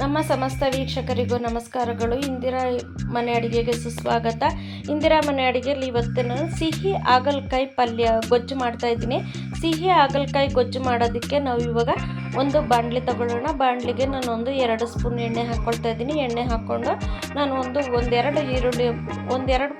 ನಮ್ಮ ಸಮಸ್ತ ವೀಕ್ಷಕರಿಗೂ ನಮಸ್ಕಾರಗಳು. ಇಂದಿರಾ ಮನೆ ಅಡಿಗೆಗೆ ಸುಸ್ವಾಗತ. ಇಂದಿರಾ ಮನೆ ಅಡಿಗೆಯಲ್ಲಿ ಇವತ್ತಿನ ಸಿಹಿ ಹಾಗಲಕಾಯಿ ಪಲ್ಯ ಗೊಜ್ಜು ಮಾಡ್ತಾ ಇದ್ದೀನಿ. ಸಿಹಿ ಹಾಗಲಕಾಯಿ ಗೊಜ್ಜು ಮಾಡೋದಕ್ಕೆ ನಾವು ಇವಾಗ ಒಂದು ಬಾಣಲಿ ತಗೊಳ್ಳೋಣ. ಬಾಣಲಿಗೆ ನಾನು ಒಂದು ಎರಡು ಸ್ಪೂನ್ ಎಣ್ಣೆ ಹಾಕ್ಕೊಳ್ತಾ ಇದ್ದೀನಿ. ಎಣ್ಣೆ ಹಾಕ್ಕೊಂಡು ನಾನು ಒಂದು ಒಂದೆರಡು ಈರುಳ್ಳಿ, ಒಂದೆರಡು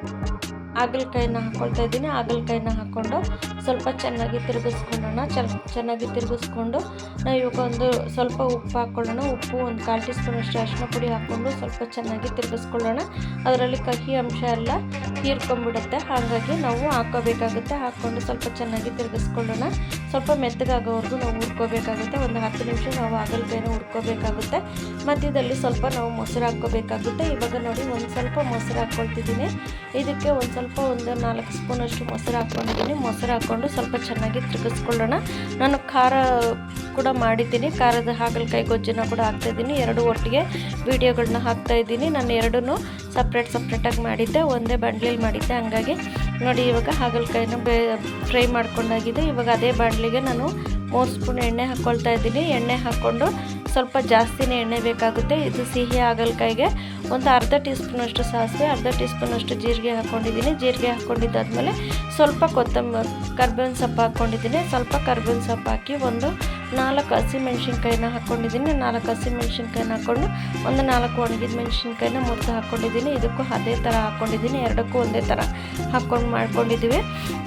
ಹಾಗಲಕಾಯಿನ ಹಾಕ್ಕೊಳ್ತಾ ಇದ್ದೀನಿ. ಹಾಗಲಕಾಯಿನ ಹಾಕ್ಕೊಂಡು ಸ್ವಲ್ಪ ಚೆನ್ನಾಗಿ ತಿರುಗಿಸ್ಕೊಳ್ಳೋಣ ಚೆನ್ನ ಚೆನ್ನಾಗಿ ತಿರುಗಿಸ್ಕೊಂಡು ನಾವು ಇವಾಗ ಒಂದು ಸ್ವಲ್ಪ ಉಪ್ಪು ಹಾಕ್ಕೊಳ್ಳೋಣ ಉಪ್ಪು ಒಂದು ಕಾಲು ಟೀ ಸ್ಪೂನಷ್ಟು ಅರಿಶಿನ ಪುಡಿ ಹಾಕ್ಕೊಂಡು ಸ್ವಲ್ಪ ಚೆನ್ನಾಗಿ ತಿರುಗಿಸ್ಕೊಳ್ಳೋಣ. ಅದರಲ್ಲಿ ಕಹಿ ಅಂಶ ಎಲ್ಲ ಹೀರ್ಕೊಂಡ್ಬಿಡುತ್ತೆ. ಹಾಗಾಗಿ ನಾವು ಹಾಕ್ಕೋಬೇಕಾಗುತ್ತೆ ಹಾಕ್ಕೊಂಡು ಸ್ವಲ್ಪ ಚೆನ್ನಾಗಿ ತಿರುಗಿಸ್ಕೊಳ್ಳೋಣ. ಸ್ವಲ್ಪ ಮೆತ್ತಗಾಗೋವರೆಗೂ ನಾವು ಹುರ್ಕೋಬೇಕಾಗುತ್ತೆ. ಒಂದು ಹತ್ತು ನಿಮಿಷ ನಾವು ಹಾಗಲಕಾಯಿನ ಹುರ್ಕೋಬೇಕಾಗುತ್ತೆ. ಮಧ್ಯದಲ್ಲಿ ಸ್ವಲ್ಪ ನಾವು ಮೊಸರು ಹಾಕ್ಕೋಬೇಕಾಗುತ್ತೆ. ಇವಾಗ ನೋಡಿ, ಒಂದು ಸ್ವಲ್ಪ ಮೊಸರು ಹಾಕ್ಕೊಳ್ತಿದ್ದೀನಿ. ಇದಕ್ಕೆ ಒಂದು ಸ್ವಲ್ಪ ಒಂದು ನಾಲ್ಕು ಸ್ಪೂನಷ್ಟು ಮೊಸರು ಹಾಕ್ಕೊಂಡಿದ್ದೀನಿ ಮೊಸರು ಹಾಕ್ಕೊಂಡು ಸ್ವಲ್ಪ ಚೆನ್ನಾಗಿ ತಿರುಗಿಸ್ಕೊಳ್ಳೋಣ. ನಾನು ಖಾರ ಕೂಡ ಮಾಡಿದ್ದೀನಿ. ಖಾರದ ಹಾಗಲಕಾಯಿ ಗೊಜ್ಜನ್ನ ಕೂಡ ಹಾಕ್ತಾಯಿದ್ದೀನಿ ಎರಡು ಒಟ್ಟಿಗೆ ವೀಡಿಯೋಗಳನ್ನ ಹಾಕ್ತಾಯಿದ್ದೀನಿ ನಾನು ಎರಡೂ ಸಪ್ರೇಟ್ ಸಪ್ರೇಟಾಗಿ ಮಾಡಿದ್ದೆ. ಒಂದೇ ಬಾಂಡ್ಲಿಯಲ್ಲಿ ಮಾಡಿದ್ದೆ. ಹಂಗಾಗಿ ನೋಡಿ, ಇವಾಗ ಹಾಗಲಕಾಯಿನ ಬೇ, ಫ್ರೈ ಮಾಡ್ಕೊಂಡಾಗಿದೆ. ಇವಾಗ ಅದೇ ಬಾಂಡ್ಲಿಗೆ ನಾನು ಮೂರು ಸ್ಪೂನ್ ಎಣ್ಣೆ ಹಾಕ್ಕೊಳ್ತಾ ಇದ್ದೀನಿ. ಎಣ್ಣೆ ಹಾಕ್ಕೊಂಡು ಸ್ವಲ್ಪ ಜಾಸ್ತಿನೇ ಎಣ್ಣೆ ಬೇಕಾಗುತ್ತೆ. ಇದು ಸಿಹಿ ಹಾಗಲಕಾಯಿಗೆ ಒಂದು ಅರ್ಧ ಟೀ ಸ್ಪೂನಷ್ಟು ಸಾಸಿವೆ, ಅರ್ಧ ಟೀ ಸ್ಪೂನಷ್ಟು ಜೀರಿಗೆ ಹಾಕ್ಕೊಂಡಿದ್ದೀನಿ ಜೀರಿಗೆ ಹಾಕ್ಕೊಂಡಿದ್ದಾದಮೇಲೆ ಸ್ವಲ್ಪ ಕೊತ್ತಂಬರಿ ಕರ್ಬೇವಿನ ಸೊಪ್ಪು ಹಾಕ್ಕೊಂಡಿದ್ದೀನಿ ಸ್ವಲ್ಪ ಕರ್ಬೇವಿನ ಸೊಪ್ಪು ಹಾಕಿ ಒಂದು ನಾಲ್ಕು ಹಸಿ ಮೆಣಸಿನ್ಕಾಯಿನ ಹಾಕ್ಕೊಂಡಿದ್ದೀನಿ ನಾಲ್ಕು ಹಸಿ ಮೆಣಸಿನ್ಕಾಯಿನ ಹಾಕ್ಕೊಂಡು ಒಂದು ನಾಲ್ಕು ಒಣಗಿದ ಮೆಣಸಿನ್ಕಾಯಿನ ಮುರಿದು ಹಾಕ್ಕೊಂಡಿದ್ದೀನಿ ಇದಕ್ಕೂ ಅದೇ ಥರ ಹಾಕ್ಕೊಂಡಿದ್ದೀನಿ ಎರಡಕ್ಕೂ ಒಂದೇ ಥರ ಹಾಕ್ಕೊಂಡು ಮಾಡ್ಕೊಂಡಿದ್ದೀವಿ.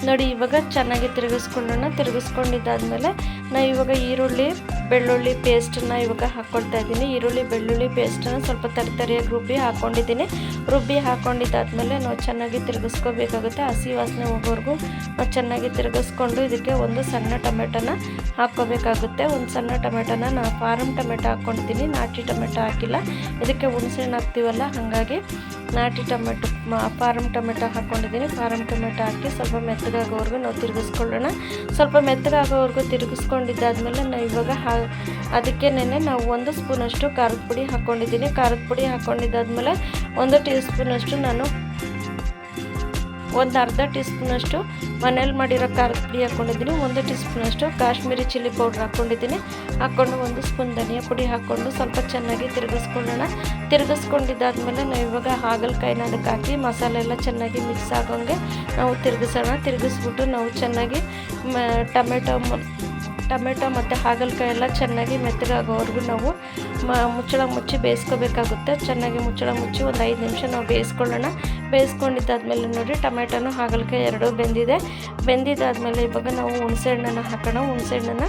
ನೋಡಿ, ಇವಾಗ ಚೆನ್ನಾಗಿ ತಿರುಗಿಸ್ಕೊಂಡೋಣ. ತಿರುಗಿಸ್ಕೊಂಡಿದ್ದಾದಮೇಲೆ ನಾವು ಇವಾಗ ಈರುಳ್ಳಿ ಬೆಳ್ಳುಳ್ಳಿ ಪೇಸ್ಟನ್ನು ಇವಾಗ ಹಾಕ್ಕೊಳ್ತಾ ಇದ್ದೀನಿ. ಈರುಳ್ಳಿ, ಬೆಳ್ಳುಳ್ಳಿ ಪೇಸ್ಟನ್ನು ಸ್ವಲ್ಪ ತರಿ ತರಿಯಾಗಿ ರುಬ್ಬಿ ಹಾಕ್ಕೊಂಡಿದ್ದೀನಿ ರುಬ್ಬಿ ಹಾಕ್ಕೊಂಡಿದ್ದಾದಮೇಲೆ ನಾವು ಚೆನ್ನಾಗಿ ತಿರುಗಿಸ್ಕೋಬೇಕಾಗುತ್ತೆ. ಹಸಿ ವಾಸನೆ ಹೋಗೋವರೆಗೂ ನಾವು ಚೆನ್ನಾಗಿ ತಿರುಗಿಸ್ಕೊಂಡು ಇದಕ್ಕೆ ಒಂದು ಸಣ್ಣ ಟೊಮೆಟೊನ ಹಾಕ್ಕೋಬೇಕಾಗುತ್ತೆ. ಒಂದು ಸಣ್ಣ ಟೊಮೆಟೊನ ನಾನು ಫಾರಮ್ ಟೊಮೆಟೊ ಹಾಕ್ಕೊಂಡಿದ್ದೀನಿ. ನಾಟಿ ಟೊಮೆಟೊ ಹಾಕಿಲ್ಲ. ಇದಕ್ಕೆ ಹುಣಸೆಹಣ್ಣು ಹಾಕ್ತೀವಲ್ಲ, ಹಾಗಾಗಿ ನಾಟಿ ಟೊಮೆಟೊ ಫಾರಮ್ ಟೊಮೆಟೊ ಹಾಕ್ಕೊಂಡಿದ್ದೀನಿ ಫಾರಮ್ ಟೊಮೆಟೊ ಹಾಕಿ ಸ್ವಲ್ಪ ಮೆತ್ತಗಾಗೋವರೆಗೂ ನಾವು ತಿರುಗಿಸ್ಕೊಳ್ಳೋಣ. ಸ್ವಲ್ಪ ಮೆತ್ತಗಾಗೋವರೆಗೂ ತಿರುಗಿಸ್ಕೊಂಡಿದ್ದಾದ್ಮೇಲೆ ನಾವು ಇವಾಗ ಹಾ ನೆನೆ ನಾವು ಒಂದು ಸ್ಪೂನಷ್ಟು ಖಾರದ ಪುಡಿ ಹಾಕ್ಕೊಂಡಿದ್ದೀನಿ ಖಾರದ ಪುಡಿ ಹಾಕ್ಕೊಂಡಿದ್ದಾದ್ಮೇಲೆ ಒಂದು ಟೀ ಸ್ಪೂನಷ್ಟು ನಾನು ಒಂದು ಅರ್ಧ ಟೀ ಸ್ಪೂನಷ್ಟು ಮನೇಲಿ ಮಾಡಿರೋ ಖಾರದ ಪುಡಿ ಹಾಕ್ಕೊಂಡಿದ್ದೀನಿ, ಒಂದು ಟೀ ಸ್ಪೂನಷ್ಟು ಕಾಶ್ಮೀರಿ ಚಿಲ್ಲಿ ಪೌಡ್ರ್ ಹಾಕ್ಕೊಂಡಿದ್ದೀನಿ. ಹಾಕ್ಕೊಂಡು ಒಂದು ಸ್ಪೂನ್ ಧನಿಯಾ ಪುಡಿ ಹಾಕ್ಕೊಂಡು ಸ್ವಲ್ಪ ಚೆನ್ನಾಗಿ ತಿರುಗಿಸ್ಕೊಳ್ಳೋಣ. ತಿರುಗಿಸ್ಕೊಂಡಿದ್ದಾದ್ಮೇಲೆ ನಾವು ಇವಾಗ ಹಾಗಲಕಾಯಿನ ಅದಕ್ಕೆ ಹಾಕಿ ಮಸಾಲೆ ಎಲ್ಲ ಚೆನ್ನಾಗಿ ಮಿಕ್ಸ್ ಆಗೋಂಗೆ ನಾವು ತಿರುಗಿಸೋಣ. ತಿರುಗಿಸ್ಬಿಟ್ಟು ನಾವು ಚೆನ್ನಾಗಿ ಟೊಮೆಟೊ ಟೊಮೆಟೊ ಮತ್ತು ಹಾಗಲಕಾಯಿ ಎಲ್ಲ ಚೆನ್ನಾಗಿ ಮೆತ್ತಗಾಗೋವರೆಗೂ ನಾವು ಮುಚ್ಚಳ ಮುಚ್ಚಿ ಬೇಯಿಸ್ಕೋಬೇಕಾಗುತ್ತೆ. ಚೆನ್ನಾಗಿ ಮುಚ್ಚಳ ಮುಚ್ಚಿ ಒಂದು ಐದು ನಿಮಿಷ ನಾವು ಬೇಯಿಸ್ಕೊಳ್ಳೋಣ. ಬೇಯಿಸ್ಕೊಂಡಿದ್ದಾದ್ಮೇಲೆ ನೋಡಿ ಟೊಮೆಟೊನು ಹಾಗಲಕಾಯಿ ಎರಡೂ ಬೆಂದಿದೆ. ಬೆಂದಿದ್ದಾದಮೇಲೆ ಇವಾಗ ನಾವು ಹುಣಸೆಹಣ್ಣನ್ನು ಹಾಕೋಣ. ಹುಣಸೆಹಣ್ಣನ್ನು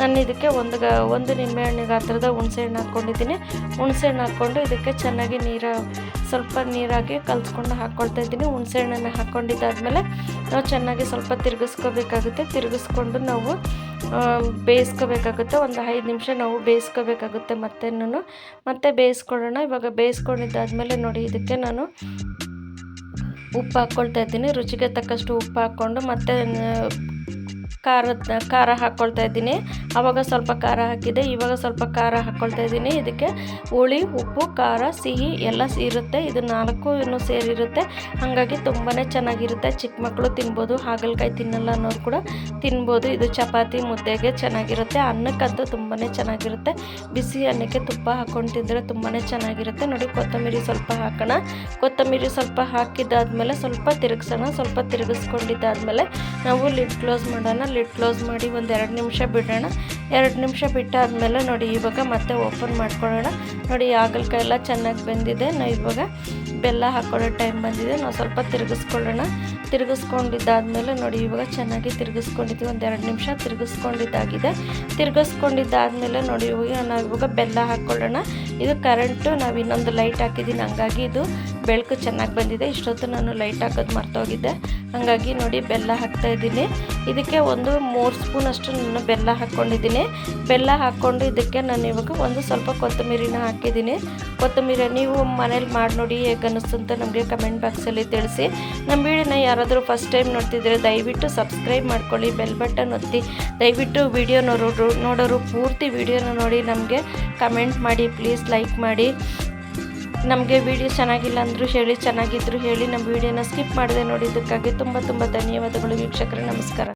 ನಾನು ಇದಕ್ಕೆ ಒಂದು ಗ, ಒಂದು ನಿಂಬೆಹಣ್ಣಿನ ಗಾತ್ರದ ಹುಣಸೆಹಣ್ಣು ಹಾಕ್ಕೊಂಡಿದ್ದೀನಿ ಹುಣಸೆಹಣ್ಣು ಹಾಕ್ಕೊಂಡು ಇದಕ್ಕೆ ಚೆನ್ನಾಗಿ ನೀರು, ಸ್ವಲ್ಪ ನೀರಾಗಿ ಕಲಿಸ್ಕೊಂಡು ಹಾಕ್ಕೊಳ್ತಾ ಇದ್ದೀನಿ. ಹುಣಸೆಹಣ್ಣನ್ನು ಹಾಕ್ಕೊಂಡಿದ್ದಾದ್ಮೇಲೆ ನಾವು ಚೆನ್ನಾಗಿ ಸ್ವಲ್ಪ ತಿರುಗಿಸ್ಕೋಬೇಕಾಗುತ್ತೆ. ತಿರುಗಿಸ್ಕೊಂಡು ನಾವು ಬೇಯಿಸ್ಕೋಬೇಕಾಗುತ್ತೆ. ಒಂದು ಐದು ನಿಮಿಷ ನಾವು ಬೇಯಿಸ್ಕೋಬೇಕಾಗುತ್ತೆ ಮತ್ತೆನೂ ಮತ್ತೆ ಬೇಯಿಸ್ಕೊಳ್ಳೋಣ. ಇವಾಗ ಬೇಯಿಸ್ಕೊಂಡಿದ್ದಾದಮೇಲೆ ನೋಡಿ, ಇದಕ್ಕೆ ನಾನು ಉಪ್ಪು ಹಾಕ್ಕೊಳ್ತಾ ಇದ್ದೀನಿ. ರುಚಿಗೆ ತಕ್ಕಷ್ಟು ಉಪ್ಪು ಹಾಕ್ಕೊಂಡು ಮತ್ತೆ ಖಾರದ ಖಾರ ಹಾಕ್ಕೊಳ್ತಾ ಇದ್ದೀನಿ. ಆವಾಗ ಸ್ವಲ್ಪ ಖಾರ ಹಾಕಿದೆ, ಇವಾಗ ಸ್ವಲ್ಪ ಖಾರ ಹಾಕ್ಕೊಳ್ತಾ ಇದ್ದೀನಿ. ಇದಕ್ಕೆ ಹುಳಿ, ಉಪ್ಪು, ಖಾರ, ಸಿಹಿ ಎಲ್ಲ ಇರುತ್ತೆ. ಇದು ನಾಲ್ಕು ಇನ್ನೂ ಸೇರಿರುತ್ತೆ. ಹಾಗಾಗಿ ತುಂಬಾ ಚೆನ್ನಾಗಿರುತ್ತೆ. ಚಿಕ್ಕ ಮಕ್ಕಳು ತಿನ್ಬೋದು, ಹಾಗಲಕಾಯಿ ತಿನ್ನಲ್ಲ ಅನ್ನೋರು ಕೂಡ ತಿನ್ಬೋದು. ಇದು ಚಪಾತಿ ಮುದ್ದೆಗೆ ಚೆನ್ನಾಗಿರುತ್ತೆ. ಅನ್ನಕ್ಕಂತೂ ತುಂಬಾ ಚೆನ್ನಾಗಿರುತ್ತೆ. ಬಿಸಿ ಅನ್ನಕ್ಕೆ ತುಪ್ಪ ಹಾಕ್ಕೊಂಡು ತಿಂದರೆ ತುಂಬಾ ಚೆನ್ನಾಗಿರುತ್ತೆ. ನೋಡಿ, ಕೊತ್ತಂಬರಿ ಸ್ವಲ್ಪ ಹಾಕೋಣ. ಕೊತ್ತಂಬರಿ ಸ್ವಲ್ಪ ಹಾಕಿದ್ದಾದ್ಮೇಲೆ ಸ್ವಲ್ಪ ತಿರುಗಿಸೋಣ. ಸ್ವಲ್ಪ ತಿರುಗಿಸ್ಕೊಂಡಿದ್ದಾದ್ಮೇಲೆ ನಾವು ಲಿಡ್ ಕ್ಲೋಸ್ ಮಾಡೋಣ. ಲಿಡ್ ಕ್ಲೋಸ್ ಮಾಡಿ ಒಂದು ಎರಡು ನಿಮಿಷ ಬಿಡೋಣ. ಎರಡು ನಿಮಿಷ ಬಿಟ್ಟಾದಮೇಲೆ ನೋಡಿ ಇವಾಗ ಮತ್ತೆ ಓಪನ್ ಮಾಡ್ಕೊಳ್ಳೋಣ. ನೋಡಿ ಹಾಗಲಕಾಯಿ ಎಲ್ಲ ಚೆನ್ನಾಗಿ ಬೆಂದಿದೆ. ನಾವು ಇವಾಗ ಬೆಲ್ಲ ಹಾಕ್ಕೊಳ್ಳೋ ಟೈಮ್ ಬಂದಿದೆ. ನಾವು ಸ್ವಲ್ಪ ತಿರುಗಿಸ್ಕೊಳ್ಳೋಣ. ತಿರುಗಿಸ್ಕೊಂಡಿದ್ದಾದಮೇಲೆ ನೋಡಿ ಇವಾಗ ಚೆನ್ನಾಗಿ ತಿರುಗಿಸ್ಕೊಂಡಿದ್ದೀವಿ ಒಂದು ಎರಡು ನಿಮಿಷ ತಿರುಗಿಸ್ಕೊಂಡಿದ್ದಾಗಿದೆ. ತಿರುಗಿಸ್ಕೊಂಡಿದ್ದಾದಮೇಲೆ ನೋಡಿ ಇವಾಗ ನಾವು ಇವಾಗ ಬೆಲ್ಲ ಹಾಕ್ಕೊಳ್ಳೋಣ ಇದು ಕರೆಂಟು ನಾವು ಇನ್ನೊಂದು ಲೈಟ್ ಹಾಕಿದ್ದೀನಿ ಹಂಗಾಗಿ ಇದು ಬೆಳಕು ಚೆನ್ನಾಗಿ ಬಂದಿದೆ. ಇಷ್ಟೊತ್ತು ನಾನು ಲೈಟ್ ಹಾಕೋದು ಮರ್ತೋಗಿದ್ದೆ ಹಾಗಾಗಿ ನೋಡಿ ಬೆಲ್ಲ ಹಾಕ್ತಾ ಇದ್ದೀನಿ. ಇದಕ್ಕೆ ಒಂದು ಮೂರು ಸ್ಪೂನ್ ಅಷ್ಟು ನಾನು ಬೆಲ್ಲ ಹಾಕ್ಕೊಂಡಿದ್ದೀನಿ. ಬೆಲ್ಲ ಹಾಕ್ಕೊಂಡು ಇದಕ್ಕೆ ನಾನು ಇವಾಗ ಒಂದು ಸ್ವಲ್ಪ ಕೊತ್ತಂಬರಿನ ಹಾಕಿದ್ದೀನಿ. ಕೊತ್ತಂಬರಿ ನೀವು ಮನೇಲಿ ಮಾಡಿ ನೋಡಿ ಹೇಗೆ ಅನ್ನಿಸ್ತು ಅಂತ ನಮಗೆ ಕಮೆಂಟ್ ಬಾಕ್ಸಲ್ಲಿ ತಿಳಿಸಿ. ನಮ್ಮ ವಿಡಿಯೋನ ಯಾರಾದರೂ ಫಸ್ಟ್ ಟೈಮ್ ನೋಡ್ತಿದ್ರೆ ದಯವಿಟ್ಟು ಸಬ್ಸ್ಕ್ರೈಬ್ ಮಾಡ್ಕೊಳ್ಳಿ ಬೆಲ್ ಬಟನ್ ಒತ್ತಿ. ದಯವಿಟ್ಟು ವಿಡಿಯೋ ನೋಡೋರು ನೋಡೋರು ಪೂರ್ತಿ ವಿಡಿಯೋನ ನೋಡಿ ನಮಗೆ ಕಮೆಂಟ್ ಮಾಡಿ ಪ್ಲೀಸ್ ಲೈಕ್ ಮಾಡಿ. ನಮಗೆ ವಿಡಿಯೋ ಚೆನ್ನಾಗಿಲ್ಲ ಅಂದರೂ ಹೇಳಿ, ಚೆನ್ನಾಗಿದ್ರು ಹೇಳಿ, ನಮ್ಮ ವಿಡಿಯೋನ ಸ್ಕಿಪ್ ಮಾಡದೆ ನೋಡಿದ್ದಕ್ಕಾಗಿ ತುಂಬ ತುಂಬ ಧನ್ಯವಾದಗಳು ವೀಕ್ಷಕರೇ, ನಮಸ್ಕಾರ.